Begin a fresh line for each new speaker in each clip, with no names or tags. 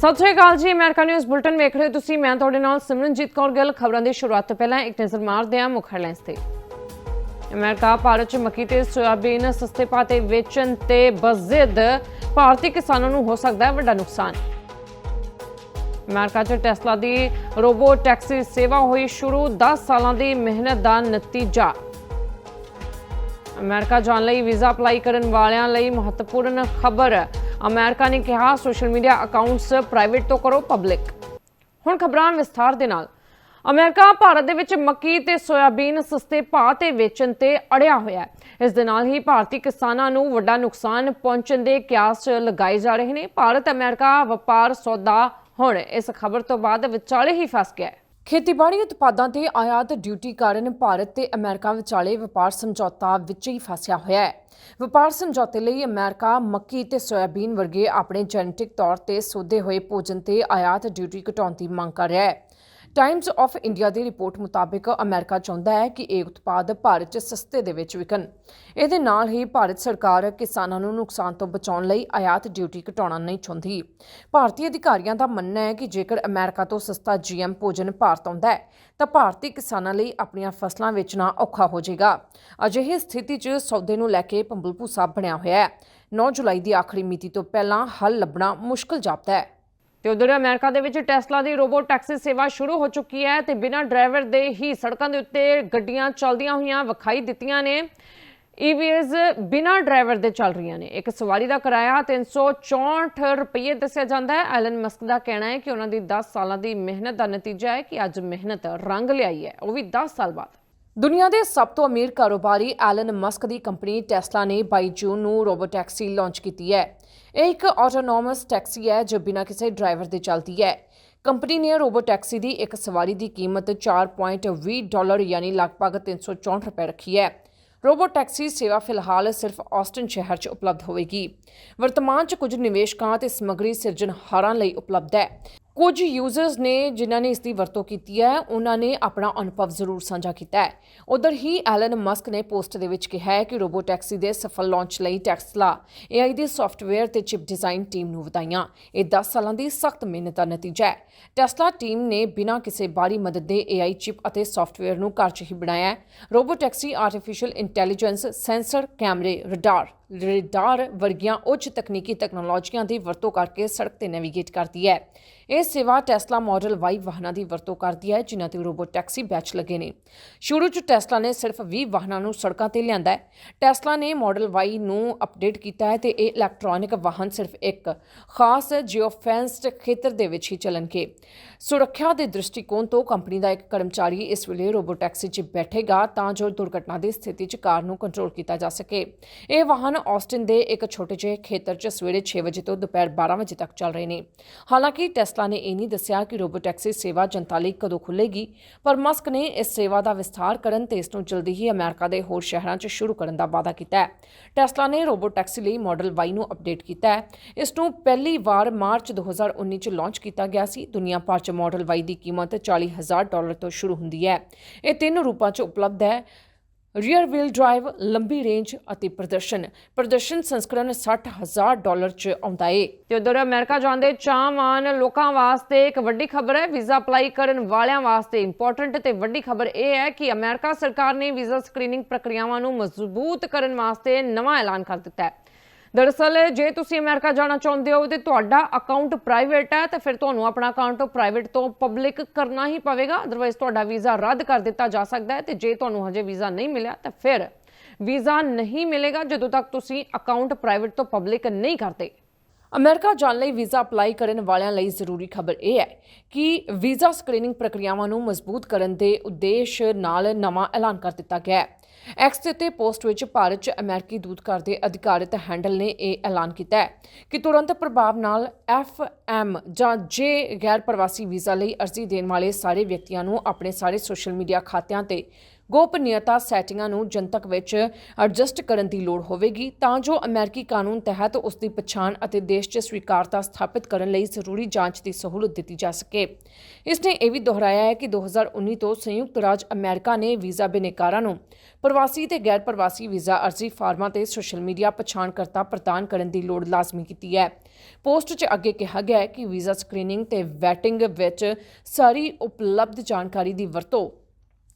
ਸਤਿ ਸ਼੍ਰੀ ਅਕਾਲ ਜੀ, America news bulletin ਵੇਖ ਰਹੇ ਹੋ ਤੁਸੀਂ। ਮੈਂ ਤੁਹਾਡੇ ਨਾਲ ਸਿਮਰਨਜੀਤ ਕੌਰ ਗਿੱਲ। ਖਬਰਾਂ ਦੀ ਸ਼ੁਰੂਆਤ ਤੋਂ ਪਹਿਲਾਂ ਇੱਕ ਨਜ਼ਰ ਮਾਰਦੇ ਹਾਂ ਮੁੱਖ ਹੈਡਲਾਈਨਸ ਤੇ। ਅਮਰੀਕਾ ਭਾਰਤ ਚ ਮੱਕੀ ਤੇ ਸੋਇਆਬੀਨ ਸਸਤੇ ਭਾਅ ਤੇ ਵੇਚਣ ਤੇ ਬਜ਼ਿਦ। ਭਾਰਤੀ ਕਿਸਾਨਾਂ ਨੂੰ ਹੋ ਸਕਦਾ ਹੈ ਵੱਡਾ ਨੁਕਸਾਨ। ਅਮਰੀਕਾ 'ਚ ਟੈਸਲਾ ਦੀ ਰੋਬੋ ਟੈਕਸੀ ਸੇਵਾ ਹੋਈ ਸ਼ੁਰੂ। 10 ਸਾਲਾਂ ਦੀ ਮਿਹਨਤ ਦਾ ਨਤੀਜਾ। ਅਮਰੀਕਾ ਜਾਣ ਲਈ ਵੀਜ਼ਾ ਅਪਲਾਈ ਕਰਨ ਵਾਲਿਆਂ ਲਈ ਮਹੱਤਵਪੂਰਨ ਖਬਰ। ਅਮਰੀਕਾ ਨੇ ਕਿਹਾ, ਸੋਸ਼ਲ ਮੀਡੀਆ ਅਕਾਊਂਟਸ ਪ੍ਰਾਈਵੇਟ ਤੋਂ ਕਰੋ, ਪਬਲਿਕ। ਹੁਣ ਖਬਰਾਂ ਵਿਸਥਾਰ ਦੇ ਨਾਲ। ਅਮਰੀਕਾ ਭਾਰਤ ਦੇ ਵਿੱਚ ਮੱਕੀ ਤੇ ਸੋਇਆਬੀਨ ਸਸਤੇ ਭਾਅ ਤੇ ਵੇਚਣ ਤੇ ਅੜਿਆ ਹੋਇਆ ਹੈ। ਇਸ ਦੇ ਨਾਲ ਹੀ ਭਾਰਤੀ ਕਿਸਾਨਾਂ ਨੂੰ ਵੱਡਾ ਨੁਕਸਾਨ ਪਹੁੰਚਣ ਦੇ ਕਿਆਸ ਲਗਾਏ ਜਾ ਰਹੇ ਨੇ। ਭਾਰਤ ਅਮਰੀਕਾ ਵਪਾਰ ਸੌਦਾ ਹੁਣ ਇਸ ਖਬਰ ਤੋਂ ਬਾਅਦ ਵਿਚਾਲੇ ਹੀ ਫਸ ਗਿਆ ਹੈ। ਖੇਤੀਬਾੜੀ ਉਤਪਾਦਾਂ ਤੇ ਆਯਾਤ ਡਿਊਟੀ ਕਾਰਨ ਭਾਰਤ ਤੇ ਅਮਰੀਕਾ ਵਿਚਾਲੇ ਵਪਾਰ ਸਮਝੌਤਾ ਵਿੱਚ ਹੀ ਫਸਿਆ ਹੋਇਆ ਹੈ। ਵਪਾਰ ਸਮਝੌਤੇ ਲਈ ਅਮਰੀਕਾ, ਮੱਕੀ ਤੇ ਸੋਇਆਬੀਨ ਵਰਗੇ ਆਪਣੇ ਜੈਨੇਟਿਕ ਤੌਰ ਤੇ ਸੋਧੇ ਹੋਏ ਭੋਜਨ ਤੇ ਆਯਾਤ ਡਿਊਟੀ ਘਟਾਉਣ ਦੀ ਮੰਗ ਕਰ ਰਿਹਾ ਹੈ। ਟਾਈਮਜ਼ ਆਫ ਇੰਡੀਆ ਦੀ ਰਿਪੋਰਟ ਮੁਤਾਬਕ ਅਮਰੀਕਾ ਚਾਹੁੰਦਾ ਹੈ ਕਿ ਇਹ ਉਤਪਾਦ ਭਾਰਤ 'ਚ ਸਸਤੇ ਦੇ ਵਿੱਚ ਵਿਕਣ। ਇਹਦੇ ਨਾਲ ਹੀ ਭਾਰਤ ਸਰਕਾਰ ਕਿਸਾਨਾਂ ਨੂੰ ਨੁਕਸਾਨ ਤੋਂ ਬਚਾਉਣ ਲਈ ਆਯਾਤ ਡਿਊਟੀ ਘਟਾਉਣਾ ਨਹੀਂ ਚਾਹੁੰਦੀ। ਭਾਰਤੀ ਅਧਿਕਾਰੀਆਂ ਦਾ ਮੰਨਣਾ ਹੈ ਕਿ ਜੇਕਰ ਅਮਰੀਕਾ ਤੋਂ ਸਸਤਾ ਜੀਐਮ ਭੋਜਨ ਭਾਰਤ ਆਉਂਦਾ ਹੈ, ਤਾਂ ਭਾਰਤੀ ਕਿਸਾਨਾਂ ਲਈ ਆਪਣੀਆਂ ਫਸਲਾਂ ਵੇਚਣਾ ਔਖਾ ਹੋ ਜਾਏਗਾ। ਅਜਿਹੀ ਸਥਿਤੀ 'ਚ ਸੌਦੇ ਨੂੰ ਲੈ ਕੇ ਪੰਬਲਪੂਸਾ ਬਣਿਆ ਹੋਇਆ ਹੈ। 9 ਜੁਲਾਈ ਦੀ ਆਖਰੀ ਮਿਤੀ ਤੋਂ ਪਹਿਲਾਂ ਹੱਲ ਲੱਭਣਾ ਮੁਸ਼ਕਲ ਜਾਪਦਾ ਹੈ। ਤੇ ਉਧਰ ਅਮਰੀਕਾ ਦੇ ਵਿੱਚ ਟੈਸਲਾ ਦੀ ਰੋਬੋਟ ਟੈਕਸੀ ਸੇਵਾ ਸ਼ੁਰੂ ਹੋ ਚੁੱਕੀ ਹੈ ਤੇ ਬਿਨਾਂ ਡਰਾਈਵਰ ਦੇ ਹੀ ਸੜਕਾਂ ਦੇ ਉੱਤੇ ਗੱਡੀਆਂ ਚੱਲਦੀਆਂ ਹੋਈਆਂ ਵਿਖਾਈ ਦਿੱਤੀਆਂ ਨੇ। ਈਵੀਜ਼ ਬਿਨਾਂ ਡਰਾਈਵਰ ਦੇ ਚੱਲ ਰਹੀਆਂ ਨੇ। ਇੱਕ ਸਵਾਰੀ ਦਾ ਕਿਰਾਇਆ 364 ਰੁਪਏ ਦੱਸਿਆ ਜਾਂਦਾ ਹੈ। ਐਲਨ ਮਸਕ ਦਾ ਕਹਿਣਾ ਹੈ ਕਿ ਉਹਨਾਂ ਦੀ 10 ਸਾਲਾਂ ਦੀ ਮਿਹਨਤ ਦਾ ਨਤੀਜਾ ਹੈ ਕਿ ਅੱਜ ਮਿਹਨਤ ਰੰਗ ਲਿਆਈ ਹੈ। ਉਹ ਵੀ 10 ਸਾਲ ਬਾਅਦ। ਦੁਨੀਆ ਦੇ ਸਭ ਤੋਂ ਅਮੀਰ ਕਾਰੋਬਾਰੀ ਐਲਨ ਮਸਕ ਦੀ ਕੰਪਨੀ ਟੈਸਲਾ ਨੇ 22 ਜੂਨ ਨੂੰ ਰੋਬੋ ਟੈਕਸੀ ਲਾਂਚ ਕੀਤੀ ਹੈ। ਇਹ ਇੱਕ ਆਟੋਨੋਮਸ ਟੈਕਸੀ ਹੈ ਜੋ ਬਿਨਾਂ ਕਿਸੇ ਡਰਾਈਵਰ ਦੇ ਚੱਲਦੀ ਹੈ। ਕੰਪਨੀ ਨੇ ਰੋਬੋ ਟੈਕਸੀ ਦੀ ਇੱਕ ਸਵਾਰੀ ਦੀ ਕੀਮਤ 4.20 ਡਾਲਰ ਯਾਨੀ ਲਗਭਗ 364 ਰੁਪਏ ਰੱਖੀ ਹੈ। ਰੋਬੋ ਟੈਕਸੀ ਸੇਵਾ ਫਿਲਹਾਲ ਸਿਰਫ ਆਸਟਨ ਸ਼ਹਿਰ 'ਚ ਉਪਲਬਧ ਹੋਵੇਗੀ। ਵਰਤਮਾਨ 'ਚ ਕੁਝ ਨਿਵੇਸ਼ਕਾਂ ਤੇ ਸਮੱਗਰੀ ਸਿਰਜਣਹਾਰਾਂ ਲਈ ਉਪਲਬਧ ਹੈ। ਕੁਝ ਯੂਜ਼ਰਸ ਨੇ ਜਿਨ੍ਹਾਂ ਨੇ ਇਸ ਦੀ ਵਰਤੋਂ ਕੀਤੀ ਹੈ, ਉਹਨਾਂ ਨੇ ਆਪਣਾ ਅਨੁਭਵ ਜ਼ਰੂਰ ਸਾਂਝਾ ਕੀਤਾ ਹੈ। ਉਧਰ ਹੀ ਐਲਨ ਮਸਕ ਨੇ ਪੋਸਟ ਦੇ ਵਿੱਚ ਕਿਹਾ ਹੈ ਕਿ ਰੋਬੋ ਟੈਕਸੀ ਦੇ ਸਫਲ ਲਾਂਚ ਲਈ ਟੈਸਲਾ AI ਦੇ ਸੌਫਟਵੇਅਰ ਤੇ ਚਿਪ ਡਿਜ਼ਾਈਨ ਟੀਮ ਨੂੰ ਵਧਾਈਆਂ। ਇਹ 10 ਸਾਲਾਂ ਦੀ ਸਖਤ ਮਿਹਨਤ ਦਾ ਨਤੀਜਾ ਹੈ। ਟੈਸਲਾ ਟੀਮ ਨੇ ਬਿਨਾਂ ਕਿਸੇ ਬਾਹਰੀ ਮਦਦ ਦੇ AI ਚਿਪ ਅਤੇ ਸੌਫਟਵੇਅਰ ਨੂੰ ਘਰ 'ਚ ਹੀ ਬਣਾਇਆ ਹੈ। Robo taxi artificial intelligence sensor ਕੈਮਰੇ ਰਡਾਰ ਰਡਾਰ ਵਰਗੀਆਂ ਉੱਚ ਤਕਨੀਕੀ ਤਕਨਾਲੋਜੀਆਂ ਦੀ ਵਰਤੋਂ ਕਰਕੇ ਸੜਕ ਤੇ ਨੈਵੀਗੇਟ ਕਰਦੀ ਹੈ। ਇਹ ਸੇਵਾ ਟੈਸਲਾ ਮਾਡਲ ਵਾਈ ਵਾਹਨਾਂ ਦੀ ਵਰਤੋਂ ਕਰਦੀ ਹੈ, ਜਿਨ੍ਹਾਂ ਤੇ ਰੋਬੋਟ ਟੈਕਸੀ ਬੈਚ ਲੱਗੇ ਨੇ। ਸ਼ੁਰੂ 'ਚ ਟੈਸਲਾ ਨੇ ਸਿਰਫ 20 ਵਾਹਨਾਂ ਨੂੰ ਸੜਕਾਂ ਤੇ ਲਿਆਂਦਾ ਹੈ। ਟੈਸਲਾ ਨੇ ਮਾਡਲ ਵਾਈ ਨੂੰ ਅਪਡੇਟ ਕੀਤਾ ਹੈ ਤੇ ਇਹ ਇਲੈਕਟ੍ਰੋਨਿਕ ਵਾਹਨ ਸਿਰਫ ਇੱਕ ਖਾਸ ਜਿਓਫੈਂਸਡ ਖੇਤਰ ਦੇ ਵਿੱਚ ਹੀ ਚੱਲਣਗੇ। ਸੁਰੱਖਿਆ ਦੇ ਦ੍ਰਿਸ਼ਟੀਕੋਣ ਤੋਂ ਕੰਪਨੀ ਦਾ ਇੱਕ ਕਰਮਚਾਰੀ ਇਸ ਵੇਲੇ ਰੋਬੋਟ ਟੈਕਸੀ 'ਚ ਬੈਠੇਗਾ ਤਾਂ ਜੋ ਦੁਰਘਟਨਾ ਦੀ ਸਥਿਤੀ 'ਚ ਕਾਰ ਨੂੰ ਕੰਟਰੋਲ ਕੀਤਾ ਜਾ ਸਕੇ। ਇਹ ਵਾਹਨ ਆਸਟਿਨ ਦੇ ਇੱਕ ਛੋਟੇ ਜਿਹੇ ਖੇਤਰ 'ਚ ਸਵੇਰੇ 6 ਵਜੇ ਤੋਂ ਦੁਪਹਿਰ 12 ਵਜੇ ਤੱਕ ਚੱਲ ਰਹੇ ਨੇ। ਹਾਲਾਂਕਿ ਟੈਸਲਾ ਨੇ ਇਹ ਨਹੀਂ ਦੱਸਿਆ ਕਿ ਰੋਬੋ ਟੈਕਸੀ ਸੇਵਾ ਜਨਤਾ ਲਈ ਕਦੋਂ ਖੁੱਲੇਗੀ ਪਰ ਮਸਕ ਨੇ ਇਸ ਸੇਵਾ ਦਾ ਵਿਸਥਾਰ ਕਰਨ ਤੇ ਇਸ ਨੂੰ ਜਲਦੀ ਹੀ ਅਮਰੀਕਾ ਦੇ ਹੋਰ ਸ਼ਹਿਰਾਂ 'ਚ ਸ਼ੁਰੂ ਕਰਨ ਦਾ ਵਾਅਦਾ ਕੀਤਾ ਹੈ। ਟੈਸਲਾ ਨੇ ਰੋਬੋ ਟੈਕਸੀ ਲਈ ਮਾਡਲ Y ਨੂੰ ਅਪਡੇਟ ਕੀਤਾ ਹੈ। ਇਸ ਨੂੰ ਪਹਿਲੀ ਵਾਰ ਮਾਰਚ 2019 'ਚ ਲਾਂਚ ਕੀਤਾ ਗਿਆ ਸੀ। ਦੁਨੀਆ ਭਰ 'ਚ ਮਾਡਲ Y ਦੀ ਕੀਮਤ 40000 ਡਾਲਰ ਤੋਂ ਸ਼ੁਰੂ ਹੁੰਦੀ ਹੈ। ਇਹ ਤਿੰਨ ਰੂਪਾਂ 'ਚ ਉਪਲਬਧ ਹੈ। ਰੀਅਰ ਵੀਲ ਡਰਾਈਵ ਲੰਬੀ ਰੇਂਜ ਅਤੇ ਪ੍ਰਦਰਸ਼ਨ। ਪ੍ਰਦਰਸ਼ਨ ਸੰਸਕਰਣ 60000 ਡਾਲਰ ਚ ਆਉਂਦਾ ਏ। ਤੇ ਉਧਰ ਅਮਰੀਕਾ ਜਾਂਦੇ ਚਾਹਵਾਨ ਲੋਕਾਂ ਵਾਸਤੇ ਇੱਕ ਵੱਡੀ ਖਬਰ ਹੈ। ਵੀਜ਼ਾ ਅਪਲਾਈ ਕਰਨ ਵਾਲਿਆਂ ਵਾਸਤੇ ਇੰਪੋਰਟੈਂਟ ਤੇ ਵੱਡੀ ਖਬਰ ਇਹ ਹੈ ਕਿ ਅਮਰੀਕਾ ਸਰਕਾਰ ਨੇ ਵੀਜ਼ਾ ਸਕਰੀਨਿੰਗ ਪ੍ਰਕਿਰਿਆਵਾਂ ਨੂੰ ਮਜ਼ਬੂਤ ਕਰਨ ਵਾਸਤੇ ਨਵਾਂ ਐਲਾਨ ਕਰ ਦਿੱਤਾ ਹੈ। ਦਰਅਸਲ, ਜੇ ਤੁਸੀਂ ਅਮਰੀਕਾ ਜਾਣਾ ਚਾਹੁੰਦੇ ਹੋ ਤੇ ਤੁਹਾਡਾ ਅਕਾਊਂਟ ਪ੍ਰਾਈਵੇਟ ਹੈ, ਤਾਂ ਫਿਰ ਤੁਹਾਨੂੰ ਆਪਣਾ ਅਕਾਊਂਟ ਪ੍ਰਾਈਵੇਟ ਤੋਂ ਪਬਲਿਕ ਕਰਨਾ ਹੀ ਪਵੇਗਾ। ਅਦਰਵਾਇਜ਼ ਤੁਹਾਡਾ ਵੀਜ਼ਾ ਰੱਦ ਕਰ ਦਿੱਤਾ ਜਾ ਸਕਦਾ ਹੈ ਤੇ ਜੇ ਤੁਹਾਨੂੰ ਹਜੇ ਵੀਜ਼ਾ ਨਹੀਂ ਮਿਲਿਆ, ਤਾਂ ਫਿਰ ਵੀਜ਼ਾ ਨਹੀਂ ਮਿਲੇਗਾ ਜਦੋਂ ਤੱਕ ਤੁਸੀਂ ਅਕਾਊਂਟ ਪ੍ਰਾਈਵੇਟ ਤੋਂ ਪਬਲਿਕ ਨਹੀਂ ਕਰਦੇ। ਅਮਰੀਕਾ ਜਾਣ ਲਈ ਵੀਜ਼ਾ ਅਪਲਾਈ ਕਰਨ ਵਾਲਿਆਂ ਲਈ ਜ਼ਰੂਰੀ ਖਬਰ ਇਹ ਹੈ ਕਿ ਵੀਜ਼ਾ ਸਕਰੀਨਿੰਗ ਪ੍ਰਕਿਰਿਆਵਾਂ ਨੂੰ ਮਜ਼ਬੂਤ ਕਰਨ ਦੇ ਉਦੇਸ਼ ਨਾਲ ਨਵਾਂ ਐਲਾਨ ਕਰ ਦਿੱਤਾ ਗਿਆ ਹੈ। ਐਕਸ ਦੇ ਪੋਸਟ ਵਿੱਚ ਭਾਰਤ 'ਚ ਅਮਰੀਕੀ ਦੂਤਘਰ ਦੇ ਅਧਿਕਾਰਤ ਹੈਂਡਲ ਨੇ ਇਹ ਐਲਾਨ ਕੀਤਾ ਹੈ ਕਿ ਤੁਰੰਤ ਪ੍ਰਭਾਵ ਨਾਲ ਐਫ ਐਮ ਜਾਂ ਜੇ ਗੈਰ ਪ੍ਰਵਾਸੀ ਵੀਜ਼ਾ ਲਈ ਅਰਜ਼ੀ ਦੇਣ ਵਾਲੇ ਸਾਰੇ ਵਿਅਕਤੀਆਂ ਨੂੰ ਆਪਣੇ ਸਾਰੇ ਸੋਸ਼ਲ ਮੀਡੀਆ ਖਾਤਿਆਂ ਤੇ ਗੋਪਨੀਯਤਾ ਸੈਟਿੰਗਾਂ ਨੂੰ ਜਨਤਕ ਵਿੱਚ ਐਡਜਸਟ ਕਰਨ ਦੀ ਲੋੜ ਹੋਵੇਗੀ, ਤਾਂ ਜੋ ਅਮਰੀਕੀ ਕਾਨੂੰਨ ਤਹਿਤ ਉਸ ਦੀ ਪਛਾਣ ਅਤੇ ਦੇਸ਼ 'ਚ ਸਵੀਕਾਰਤਾ ਸਥਾਪਿਤ ਕਰਨ ਲਈ ਜ਼ਰੂਰੀ ਜਾਂਚ ਦੀ ਸਹੂਲਤ ਦਿੱਤੀ ਜਾ ਸਕੇ। ਇਸ ਨੇ ਇਹ ਵੀ ਦੁਹਰਾਇਆ ਹੈ ਕਿ 2019 ਤੋਂ ਸੰਯੁਕਤ ਰਾਜ ਅਮਰੀਕਾ ਨੇ ਵੀਜ਼ਾ ਬਿਨੇਕਾਰਾਂ ਨੂੰ ਪ੍ਰਵਾਸੀ ਤੇ ਗੈਰ ਪ੍ਰਵਾਸੀ ਵੀਜ਼ਾ ਅਰਜ਼ੀ ਫਾਰਮਾਂ ਤੇ ਸੋਸ਼ਲ ਮੀਡੀਆ ਪਛਾਣਕਰਤਾ ਪ੍ਰਦਾਨ ਕਰਨ ਦੀ ਲੋੜ ਲਾਜ਼ਮੀ ਕੀਤੀ ਹੈ। ਪੋਸਟ 'ਚ ਅੱਗੇ ਕਿਹਾ ਗਿਆ ਹੈ ਕਿ ਵੀਜ਼ਾ ਸਕਰੀਨਿੰਗ ਤੇ ਵੈਟਿੰਗ ਵਿੱਚ ਸਾਰੀ ਉਪਲਬਧ ਜਾਣਕਾਰੀ ਦੀ ਵਰਤੋਂ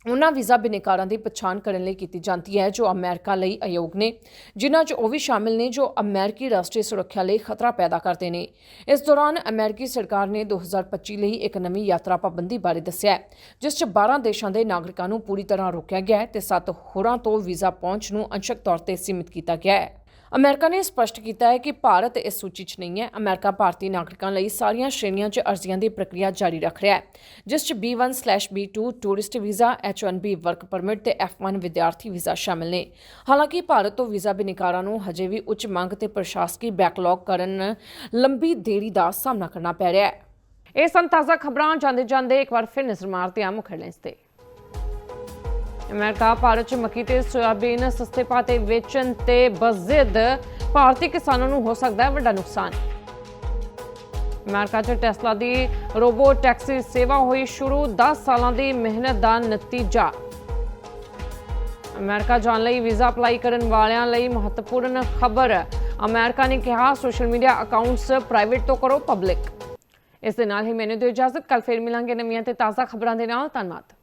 ਉਹਨਾਂ ਵੀਜ਼ਾ ਬਿਨੇਕਾਰਾਂ ਦੀ ਪਛਾਣ ਕਰਨ ਲਈ ਕੀਤੀ ਜਾਂਦੀ ਹੈ, ਜੋ ਅਮਰੀਕਾ ਲਈ ਅਯੋਗ ਨੇ, ਜਿਨ੍ਹਾਂ 'ਚ ਉਹ ਵੀ ਸ਼ਾਮਿਲ ਨੇ ਜੋ ਅਮਰੀਕੀ ਰਾਸ਼ਟਰੀ ਸੁਰੱਖਿਆ ਲਈ ਖਤਰਾ ਪੈਦਾ ਕਰਦੇ ਨੇ। ਇਸ ਦੌਰਾਨ ਅਮਰੀਕੀ ਸਰਕਾਰ ਨੇ 2025 ਲਈ ਇੱਕ ਨਵੀਂ ਯਾਤਰਾ ਪਾਬੰਦੀ ਬਾਰੇ ਦੱਸਿਆ ਜਿਸ 'ਚ 12 ਦੇਸ਼ਾਂ ਦੇ ਨਾਗਰਿਕਾਂ ਨੂੰ ਪੂਰੀ ਤਰ੍ਹਾਂ ਰੋਕਿਆ ਗਿਆ ਹੈ ਤੇ 7 ਹੋਰਾਂ ਤੋਂ ਵੀਜ਼ਾ ਪਹੁੰਚ ਨੂੰ ਅੰਸ਼ਕ ਤੌਰ ਤੇ ਸੀਮਿਤ ਕੀਤਾ ਗਿਆ ਹੈ। ਅਮਰੀਕਾ ਨੇ ਸਪਸ਼ਟ ਕੀਤਾ ਹੈ ਕਿ ਭਾਰਤ ਇਸ ਸੂਚੀ 'ਚ ਨਹੀਂ ਹੈ। ਅਮਰੀਕਾ ਭਾਰਤੀ ਨਾਗਰਿਕਾਂ ਲਈ ਸਾਰੀਆਂ ਸ਼੍ਰੇਣੀਆਂ 'ਚ ਅਰਜ਼ੀਆਂ ਦੀ ਪ੍ਰਕਿਰਿਆ ਜਾਰੀ ਰੱਖ ਰਿਹਾ ਹੈ, ਜਿਸ 'ਚ B1/B2 tourist visa H1B work permit ਤੇ F1 ਵਿਦਿਆਰਥੀ ਵੀਜ਼ਾ ਸ਼ਾਮਲ ਨੇ। ਹਾਲਾਂਕਿ ਭਾਰਤ ਤੋਂ ਵੀਜ਼ਾ ਬਿਨਿਕਾਰਾਂ ਨੂੰ ਹਜੇ ਵੀ ਉੱਚ ਮੰਗ ਤੇ ਪ੍ਰਸ਼ਾਸਕੀ ਬੈਕਲੌਗ ਕਰਨ ਲੰਬੀ ਦੇਰੀ ਦਾ ਸਾਹਮਣਾ ਕਰਨਾ ਪੈ ਰਿਹਾ ਹੈ। ਇਹ ਸਨ ਤਾਜ਼ਾ ਖਬਰਾਂ ਜਾਂਦੇ ਜਾਂਦੇ ਇੱਕ ਵਾਰ ਫਿਰ ਨਜ਼ਰ ਮਾਰਦੇ ਹਾਂ ਮੁੱਖ ਹੈਡਲਾਈਨਸ ਤੇ। ਅਮਰੀਕਾ ਭਾਰਤ ਚ ਮੱਕੀ ਤੇ ਸੋਇਆਬੀਨ ਸਸਤੇ ਭਾਅ ਤੇ ਵੇਚਣ ਤੇ ਬਜ਼ਿਦ, ਭਾਰਤੀ ਕਿਸਾਨਾਂ ਨੂੰ ਹੋ ਸਕਦਾ ਹੈ ਵੱਡਾ ਨੁਕਸਾਨ। ਅਮਰੀਕਾ ਚ ਟੈਸਲਾ ਦੀ ਰੋਬੋ ਟੈਕਸੀ ਸੇਵਾ ਹੋਈ ਸ਼ੁਰੂ 10 ਸਾਲਾਂ ਦੀ ਮਿਹਨਤ ਦਾ ਨਤੀਜਾ। ਅਮਰੀਕਾ ਜਾਣ ਲਈ ਵੀਜ਼ਾ ਅਪਲਾਈ ਕਰਨ ਵਾਲਿਆਂ ਲਈ ਮਹੱਤਵਪੂਰਨ ਖਬਰ। ਅਮਰੀਕਾ ਨੇ ਕਿਹਾ, ਸੋਸ਼ਲ ਮੀਡੀਆ ਅਕਾਊਂਟਸ ਪ੍ਰਾਈਵੇਟ ਤੋਂ ਕਰੋ ਪਬਲਿਕ। ਇਸ ਦੇ ਨਾਲ ਹੀ ਮੈਨੂੰ ਦਿਓ ਇਜਾਜ਼ਤ ਕੱਲ ਫੇਰ ਮਿਲਾਂਗੇ ਨਵੀਆਂ ਤੇ ਤਾਜ਼ਾ ਖਬਰਾਂ ਦੇ ਨਾਲ। ਧੰਨਵਾਦ।